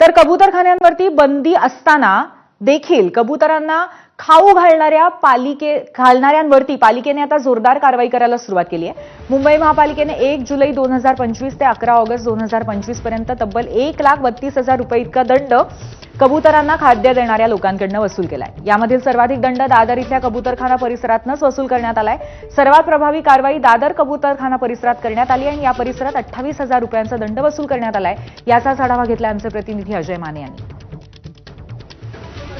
तर कबुतरखान्यांवरती बंदी असताना देखील कबुतरांना खाऊ घालणाऱ्या पालिके घालणाऱ्यांवरती पालिकेने आता जोरदार कारवाई करायला सुरुवात केली आहे. मुंबई महापालिकेने एक जुलै दोन हजार पंचवीस ते अकरा ऑगस्ट दोन हजार पंचवीसपर्यंत तब्बल एक लाख बत्तीस हजार रुपये इतका दंड कबुतरांना खाद्य देणाऱ्या लोकांकडनं वसूल केलाय. यामधील सर्वाधिक दंड दादर इथल्या कबुतरखाना परिसरातनंच वसूल करण्यात आलाय. सर्वात प्रभावी कारवाई दादर कबुतरखाना परिसरात करण्यात आली आणि या परिसरात अठ्ठावीस हजार रुपयांचा दंड वसूल करण्यात आलाय. याचाच आढावा घेतला आमचे प्रतिनिधी अजय माने यांनी.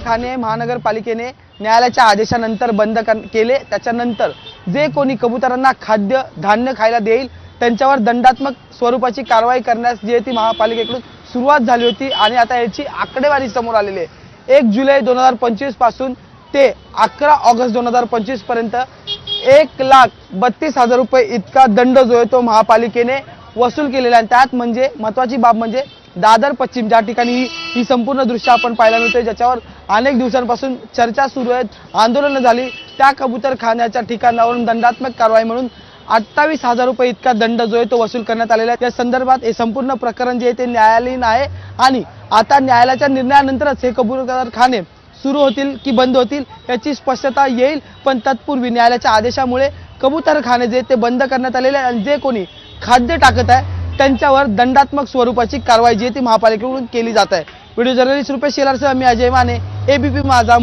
ठाणे महानगरपालिकेने न्यायालयाच्या आदेशानंतर बंद कर- केले. त्याच्यानंतर जे कोणी कबुतरांना खाद्य धान्य खायला देईल त्यांच्यावर दंडात्मक स्वरूपाची कारवाई करण्यास जी आहे ती महापालिकेकडून सुरुवात झाली होती आणि आता याची आकडेवारी समोर आलेली आहे. एक जुलै दोन हजार पंचवीसपासून ते अकरा ऑगस्ट दोन हजार पंचवीसपर्यंत एक लाख बत्तीस हजार रुपये इतका दंड जो आहे तो महापालिकेने वसूल केलेला आहे. त्यात म्हणजे महत्वाची बाब म्हणजे दादर पश्चिम ज्या ठिकाणी ही संपूर्ण दृश्य आपण पाहायला मिळते ज्याच्यावर अनेक दिवसांपासून चर्चा सुरू आहेत आंदोलनं झाली. त्या कबूतरखान्याच्या ठिकाणावरून दंडात्मक कारवाई म्हणून अठ्ठावीस हजार रुपये इतका दंड जो आहे तो वसूल करण्यात आलेला आहे. या संदर्भात हे संपूर्ण प्रकरण जे आहे ते न्यायालयीन आहे आणि आता न्यायालयाच्या निर्णयानंतरच हे कबूतरखाने सुरू होतील की बंद होतील याची स्पष्टता येईल पण तत्पूर्वी न्यायालयाच्या आदेशामुळे कबूतरखाने जे ते बंद करण्यात आलेले आहे आणि जे कोणी खाद्य टाकत आहे त्यांच्यावर दंडात्मक स्वरूपाची कारवाई जी आहे ती महापालिकेकडून केली जात आहे. व्हिडिओ जर्नलिस्ट रुपेश शेलारसह मी अजय माने एबीपी माझा